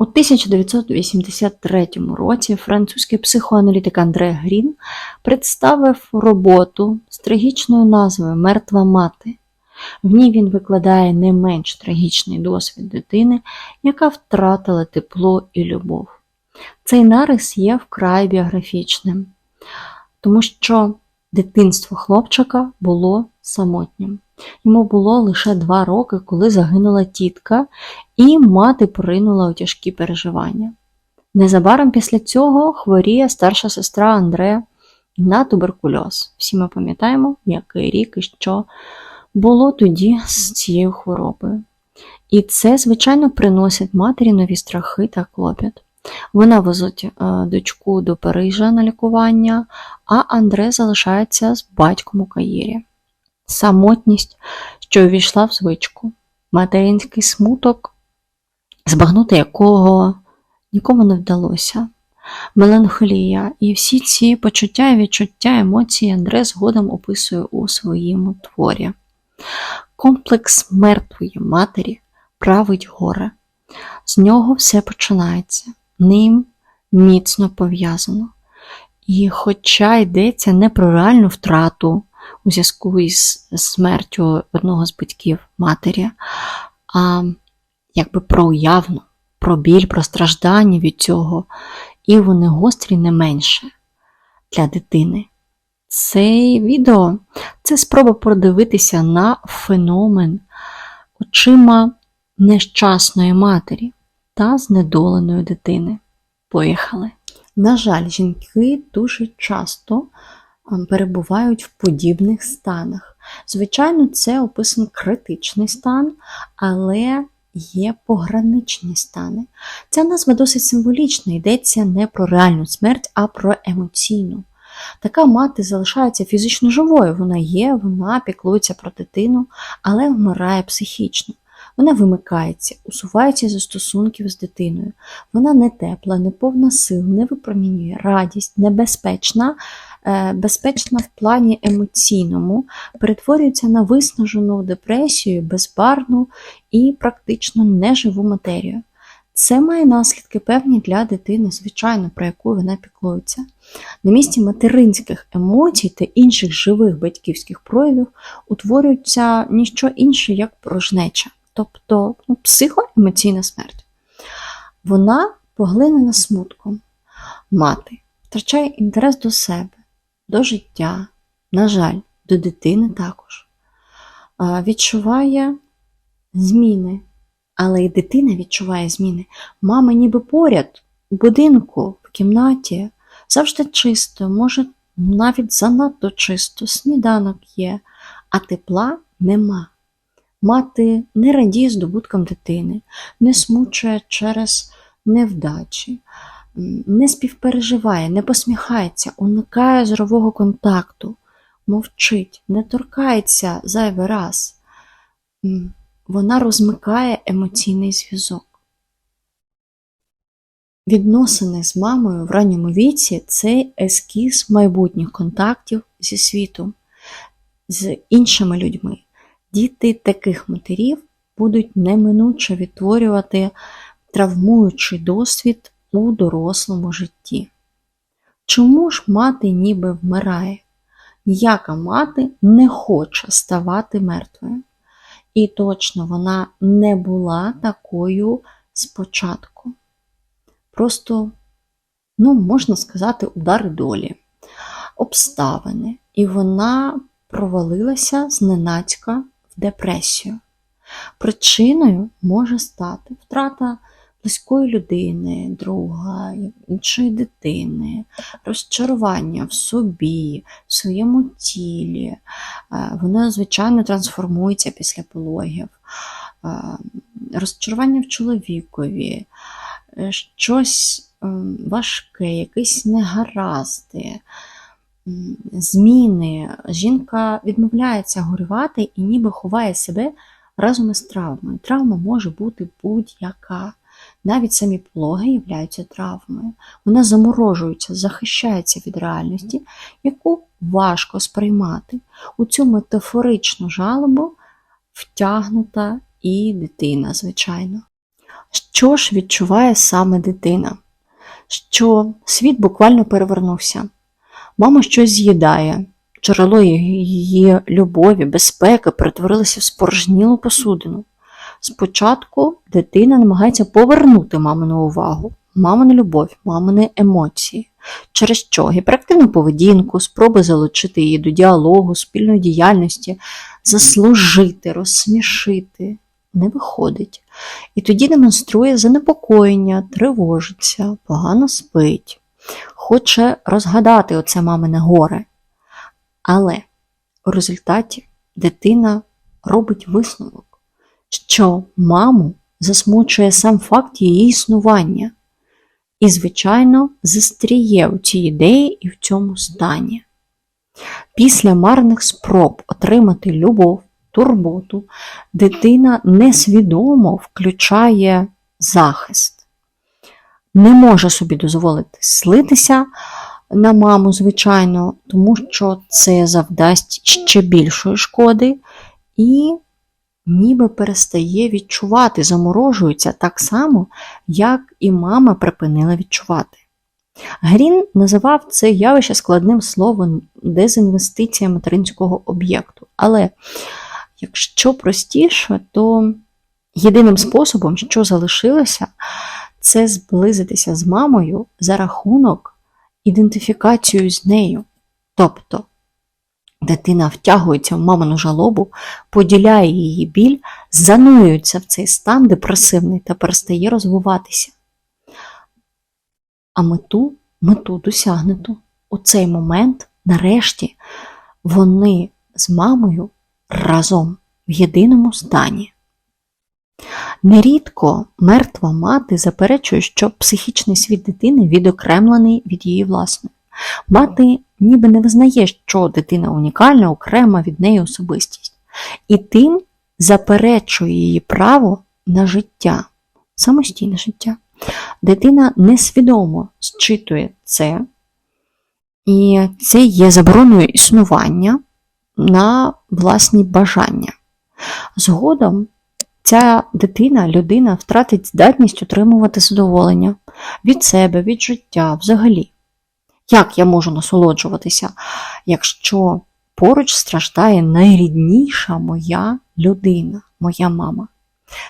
У 1983 році французький психоаналітик Андре Грін представив роботу з трагічною назвою Мертва мати. В ній він викладає не менш трагічний досвід дитини, яка втратила тепло і любов. Цей нарис є вкрай біографічним, тому що дитинство хлопчика було самотнім. Йому було лише два роки, коли загинула тітка, і мати поринула у тяжкі переживання. Незабаром після цього хворіє старша сестра Андре на туберкульоз. Всі ми пам'ятаємо, який рік і що було тоді з цією хворобою. І це, звичайно, приносить матері нові страхи та клопіт. Вона везуть е, дочку до Парижа на лікування, а Андре залишається з батьком у Каїрі. Самотність, що увійшла в звичку, материнський смуток, збагнути якого нікому не вдалося, меланхолія і всі ці почуття і відчуття емоції Андре згодом описує у своєму творі. Комплекс мертвої матері править горе. З нього все починається, ним міцно пов'язано. І хоча йдеться не про реальну втрату у зв'язку із смертю одного з батьків матері, а якби про уявну, про біль, про страждання від цього, і вони гострі не менше для дитини. Це відео це спроба подивитися на феномен очима нещасної матері та знедоленої дитини. Поїхали. На жаль, жінки дуже часто перебувають в подібних станах. Звичайно, це описаний критичний стан, але є пограничні стани. Ця назва досить символічна, йдеться не про реальну смерть, а про емоційну. Така мати залишається фізично живою, вона є, вона піклується про дитину, але вмирає психічно. Вона вимикається, усувається зі стосунків з дитиною. Вона не тепла, не повна сил, не випромінює радість, небезпечна, безпечна в плані емоційному, перетворюється на виснажену депресію, безбарну і практично неживу матерію. Це має наслідки певні для дитини, звичайно, про яку вона піклується. На місці материнських емоцій та інших живих батьківських проявів утворюється ніщо інше, як порожнеча, тобто ну, психоемоційна смерть. Вона поглинена смутком. Мати втрачає інтерес до себе, до життя, на жаль, до дитини також. Відчуває зміни, але і дитина відчуває зміни. Мама ніби поряд, у будинку, в кімнаті, завжди чисто, може навіть занадто чисто, сніданок є, а тепла нема. Мати не радіє здобуткам дитини, не смучує через невдачі, не співпереживає, не посміхається, уникає зорового контакту, мовчить, не торкається зайвий раз. Вона розмикає емоційний зв'язок. Відносини з мамою в ранньому віці це ескіз майбутніх контактів зі світом, з іншими людьми. Діти таких матерів будуть неминуче відтворювати травмуючий досвід у дорослому житті. Чому ж мати ніби вмирає? Ніяка мати не хоче ставати мертвою. І точно вона не була такою спочатку. Просто, ну, можна сказати, удари долі, обставини. І вона провалилася зненацька в депресію. Причиною може стати втрата близької людини, друга, іншої дитини, розчарування в собі, в своєму тілі. Воно, звичайно, трансформується після пологів, розчарування в чоловікові, щось важке, якісь негаразди. Зміни, жінка відмовляється горювати і ніби ховає себе разом із травмою. Травма може бути будь-яка. Навіть самі пологи являються травмою. Вона заморожується, захищається від реальності, яку важко сприймати. У цю метафоричну жалобу втягнута і дитина, звичайно. Що ж відчуває саме дитина? Що світ буквально перевернувся. Мама щось з'їдає, джерело її любові, безпеки перетворилося в спорожнілу посудину. Спочатку дитина намагається повернути мамину увагу, мамину любов, мамини емоції, через що? Гіперактивну поведінку, спроби залучити її до діалогу, спільної діяльності, заслужити, розсмішити. Не виходить. І тоді демонструє занепокоєння, тривожиться, погано спить, хоче розгадати оце мамине горе. Але у результаті дитина робить висновок, що маму засмучує сам факт її існування. І, звичайно, застріє у цій ідеї і в цьому стані. Після марних спроб отримати любов, турботу, дитина несвідомо включає захист, не може собі дозволити слитися на маму, звичайно, тому що це завдасть ще більшої шкоди, і ніби перестає відчувати, заморожується так само, як і мама припинила відчувати. Грін називав це явище складним словом дезінвестиція материнського об'єкту. Але якщо простіше, то єдиним способом, що залишилося, це зблизитися з мамою за рахунок ідентифікацію з нею. Тобто дитина втягується в мамину жалобу, поділяє її біль, занурюється в цей стан депресивний та перестає розвиватися. А мету, мету досягнуто. У цей момент, нарешті, вони з мамою разом в єдиному стані. Нерідко мертва мати заперечує, що психічний світ дитини відокремлений від її власної. Мати ніби не визнає, що дитина унікальна, окрема від неї особистість, і тим заперечує її право на життя, самостійне життя. Дитина несвідомо зчитує це, і це є забороною існування на власні бажання. Згодом ця дитина, людина втратить здатність отримувати задоволення від себе, від життя взагалі. Як я можу насолоджуватися, якщо поруч страждає найрідніша моя людина, моя мама?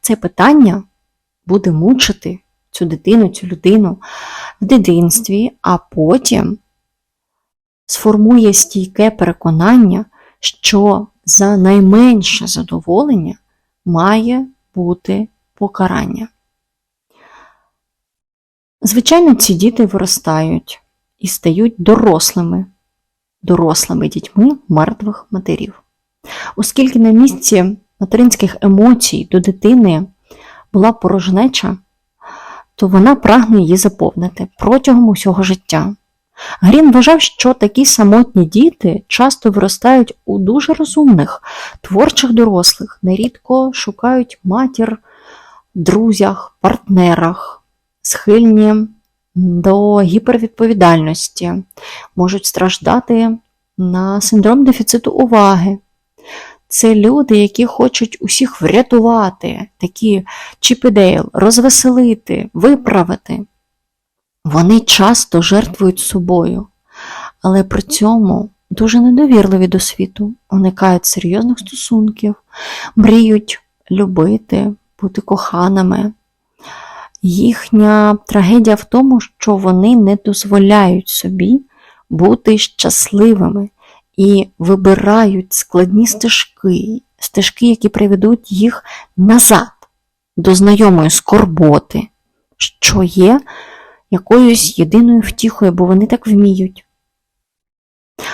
Це питання буде мучити цю дитину, цю людину в дитинстві, а потім сформує стійке переконання, що за найменше задоволення має бути покарання. Звичайно, ці діти виростають і стають дорослими, дорослими дітьми мертвих матерів. Оскільки на місці материнських емоцій до дитини була порожнеча, то вона прагне її заповнити протягом усього життя. Грін вважав, що такі самотні діти часто виростають у дуже розумних, творчих дорослих, нерідко шукають матір друзях, партнерах, схильні до гіпервідповідальності, можуть страждати на синдром дефіциту уваги. Це люди, які хочуть усіх врятувати, такі Чіпідейл, розвеселити, виправити. Вони часто жертвують собою, але при цьому дуже недовірливі до світу, уникають серйозних стосунків, мріють любити, бути коханими. Їхня трагедія в тому, що вони не дозволяють собі бути щасливими і вибирають складні стежки, стежки, які приведуть їх назад до знайомої скорботи, що є якоюсь єдиною втіхою, бо вони так вміють.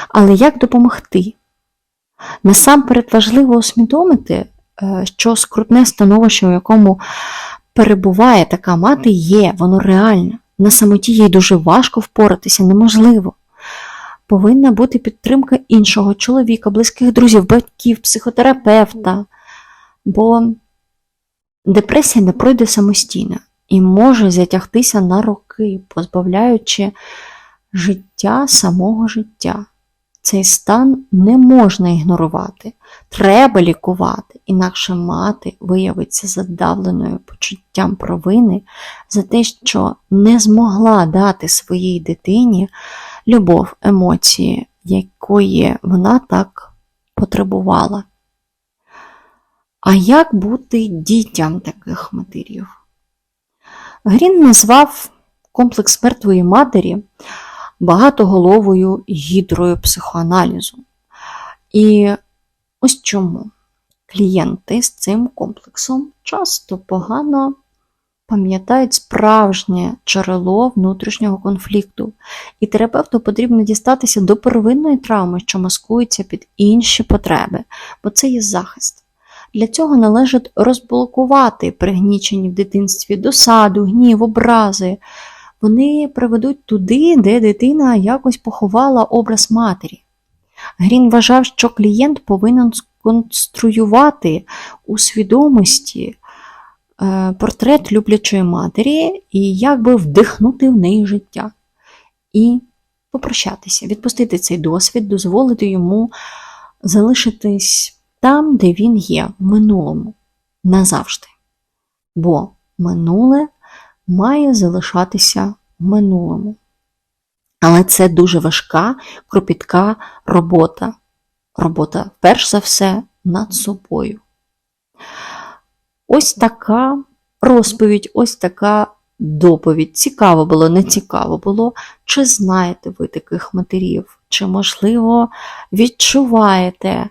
Але як допомогти? Насамперед важливо усвідомити, е, що скрутне становище, у якому перебуває така мати, є, воно реальне. На самоті їй дуже важко впоратися, неможливо. Повинна бути підтримка іншого чоловіка, близьких друзів, батьків, психотерапевта, бо депресія не пройде самостійно і може затягтися на роки, позбавляючи життя самого життя. Цей стан не можна ігнорувати. треба лікувати, інакше мати виявиться задавленою почуттям провини за те, що не змогла дати своїй дитині любов, емоції, якої вона так потребувала. А як бути дітям таких матерів? Грін назвав комплекс мертвої матері багатоголовою гідрою психоаналізу. І ось чому клієнти з цим комплексом часто погано пам'ятають справжнє джерело внутрішнього конфлікту, і терапевту потрібно дістатися до первинної травми, що маскується під інші потреби, бо це є захист. Для цього належить розблокувати пригнічені в дитинстві досаду, гнів, образи. Вони приведуть туди, де дитина якось поховала образ матері. Грін вважав, що клієнт повинен сконструювати у свідомості е, портрет люблячої матері і якби вдихнути в неї життя. І попрощатися, відпустити цей досвід, дозволити йому залишитись там, де він є, в минулому, назавжди. Бо минуле має залишатися в минулому. Але це дуже важка, кропітка робота. Робота, перш за все, над собою. Ось така розповідь, ось така доповідь. Цікаво було, не цікаво було. Чи знаєте ви таких матерів? Чи, можливо, відчуваєте,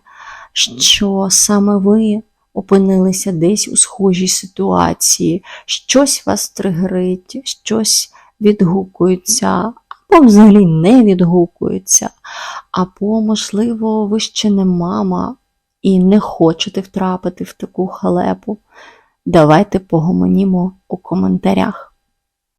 що саме ви опинилися десь у схожій ситуації, щось вас тригерить, щось відгукується, або взагалі не відгукується, або, можливо, ви ще не мама і не хочете втрапити в таку халепу. Давайте погомонімо у коментарях.